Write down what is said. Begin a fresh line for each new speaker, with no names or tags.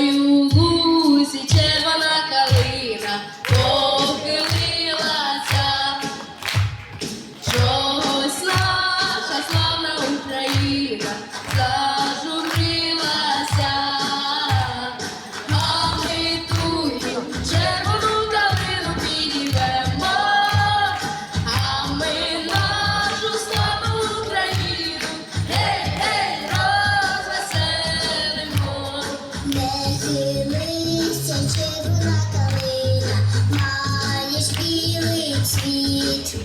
Чистою червона калина похилилася, чогось славна Україна.
Ще одна калина має білий цвіт.